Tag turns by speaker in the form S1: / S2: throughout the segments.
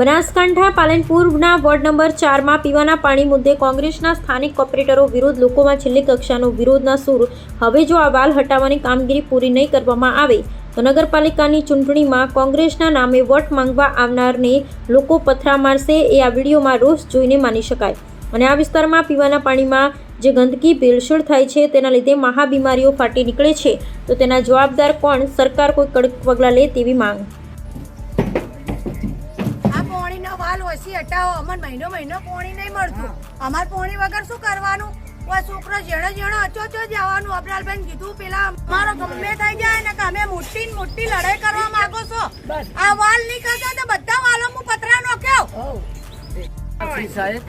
S1: Banaskantha પાલનપુરના ward number ચારમાં પીવાના પાણી મુદ્દે કોંગ્રેસના સ્થાનિક કોર્પોરેટરો વિરુદ્ધ લોકોમાં છેલ્લી કક્ષાનો વિરોધના સૂર. હવે જો આ વાલ હટાવવાની કામગીરી પૂરી નહીં કરવામાં આવે, તો નગરપાલિકાની ચૂંટણીમાં કોંગ્રેસના નામે વોટ માંગવા આવનારને લોકો પથરા મારશે એ આ વિડીયોમાં રોષ જોઈને માની શકાય. અને આ વિસ્તારમાં પીવાના પાણીમાં જે ગંદકી, ભેળસેળ થાય છે તેના લીધે મહાબીમારીઓ ફાટી નીકળે છે, તો તેના જવાબદાર કોણ? સરકાર કોઈ કડક પગલાં લે તેવી માંગ.
S2: વાલ હટાવો અમને મહિનો મહિનો પોણી નહીં મળતું. અમાર પોણી વગર શું કરવાનું? ઓય છોકરો જેણે જેણે અચો અચો જવાનું. અબરાલબેન કીધું પેલા મારો ગમે થઈ જાય ને કે અમે મોટી મોટી લડાઈ કરવા માંગો છો. આ વાલ નીકળતા કરતા તો બધા વાલો હું પતરા
S3: શ્રી સાહેબ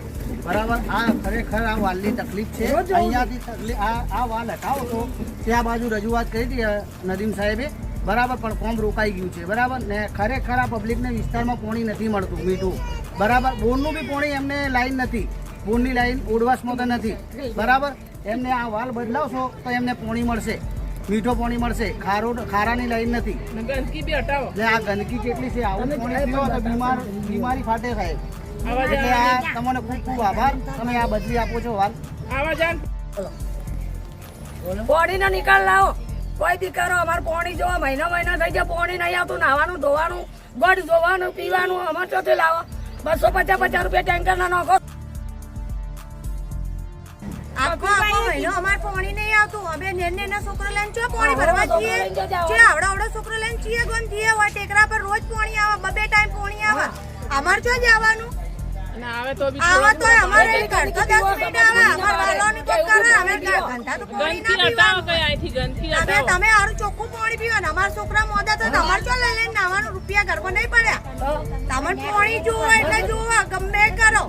S3: બરાબર. આ ખરેખર આ વાલની તકલીફ છે. અહીંયાથી તકલીફ આ આ વાલ હટાવો તો ત્યાં બાજુ રજૂઆત કરી હતી નદીમ સાહેબે. બરાબર પણ કોમ રોકાઈ ગયું છે. બરાબર? ને ખરેખર આ પબ્લિકને વિસ્તારમાં પોણી નથી મળતું મીઠું. બરાબર બોરનું બી પોણી એમને લાઈન નથી. બોરની લાઈન ઓડવાસમાં તો નથી. બરાબર? એમને આ વાલ બદલાવશો તો એમને પોણી મળશે. મીઠો પોણી મળશે. ખારો ખારાની લાઈન નથી.
S4: ગંદકી બી હટાવો.
S3: આ ગંદકી કેટલી છે આવું પોણી પીવો તો બીમાર બીમારી ફાટે સાહેબ. એટલે આ તમને ખૂબ ખૂબ આભાર. તમે આ બદલી આપો છો
S4: વાલ. આવાજાન
S2: પોણીનો નિકાલ લાવો. કોઈ દીકરો અમારે પોણી જોવા મહિનો મહિનો થઈ જાય પોણી નહીં આવતું નાવાનું ધોવાનું ગઢ ધોવાનું પીવાનું અમારે ચોથી લાવો. બસો પચાસ પચાસ રૂપિયા ટેન્કર ના નાખો. આખો આખો મહિનો અમાર પોણી નહીં આવતું. અમે નેન નેના છોકરો લઈને ચો પોણી ભરવા છીએ? જે આવડો આવડો છોકરો લઈને છીએ ગોન છીએ હોય ટેકરા પર રોજ પોણી આવે બબે ટાઈમ પોણી આવે. અમાર ચો જવાનું?
S4: અને આવે તો બી
S2: આવા તો અમારે ઘર તો મિનિટ આવે. અમાર વાલોની તો કરે? અમે ઘંટા તો પોણી ના પીવાનું.
S4: કઈ અહીંથી ગંદકી
S2: તમે
S4: હટાવો
S2: તમે આરું ચોખ્ખું પાણી પીવા ને અમારા છોકરા મોદા તો તમારે ચો લઈ લઈને નાવાનું? રૂપિયા ઘરમાં નહીં પડ્યા. તમને પાણી જોવો એટલે જોવો ગમે કરો.